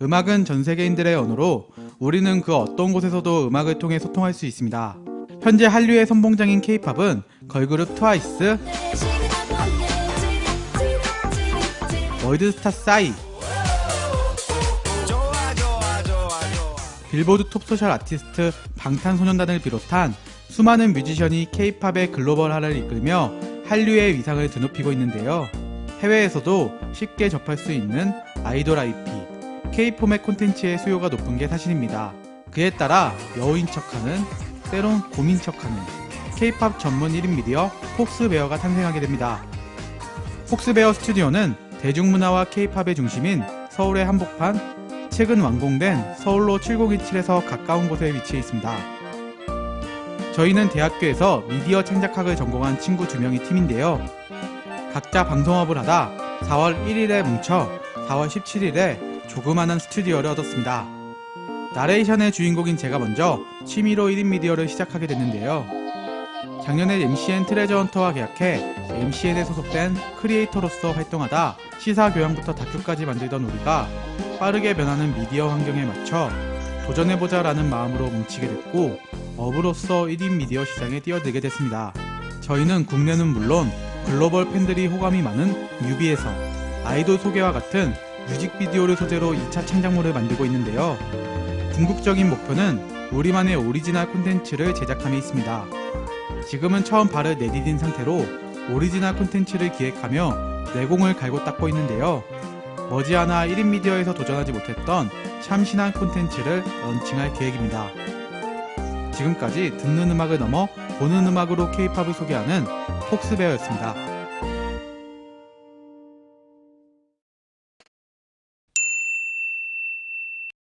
음악은 전 세계인들의 언어로 우리는 그 어떤 곳에서도 음악을 통해 소통할 수 있습니다. 현재 한류의 선봉장인 K-팝은 걸그룹 트와이스, 월드스타 싸이, 빌보드 톱소셜 아티스트 방탄소년단을 비롯한 수많은 뮤지션이 K-팝의 글로벌화를 이끌며 한류의 위상을 드높이고 있는데요. 해외에서도 쉽게 접할 수 있는 아이돌 IP, K-폼의 콘텐츠의 수요가 높은 게 사실입니다. 그에 따라 여우인 척하는, 때론 곰인 척하는 K-팝 전문 1인 미디어 폭스베어가 탄생하게 됩니다. 폭스베어 스튜디오는 대중문화와 K-팝의 중심인 서울의 한복판, 최근 완공된 서울로 7027에서 가까운 곳에 위치해 있습니다. 저희는 대학교에서 미디어 창작학을 전공한 친구 두 명이 팀인데요. 각자 방송업을 하다 4월 1일에 뭉쳐 4월 17일에 조그마한 스튜디오를 얻었습니다. 나레이션의 주인공인 제가 먼저 취미로 1인 미디어를 시작하게 됐는데요. 작년에 MCN 트레저 헌터와 계약해 MCN에 소속된 크리에이터로서 활동하다 시사 교양부터 다큐까지 만들던 우리가 빠르게 변하는 미디어 환경에 맞춰 도전해보자 라는 마음으로 뭉치게 됐고 업으로서 1인 미디어 시장에 뛰어들게 됐습니다. 저희는 국내는 물론 글로벌 팬들이 호감이 많은 뮤비에서 아이돌 소개와 같은 뮤직비디오를 소재로 2차 창작물을 만들고 있는데요. 궁극적인 목표는 우리만의 오리지널 콘텐츠를 제작함에 있습니다. 지금은 처음 발을 내디딘 상태로 오리지널 콘텐츠를 기획하며 내공을 갈고 닦고 있는데요. 머지않아 1인 미디어에서 도전하지 못했던 참신한 콘텐츠를 런칭할 계획입니다. 지금까지 듣는 음악을 넘어 보는 음악으로 K-팝을 소개하는 폭스베어였습니다.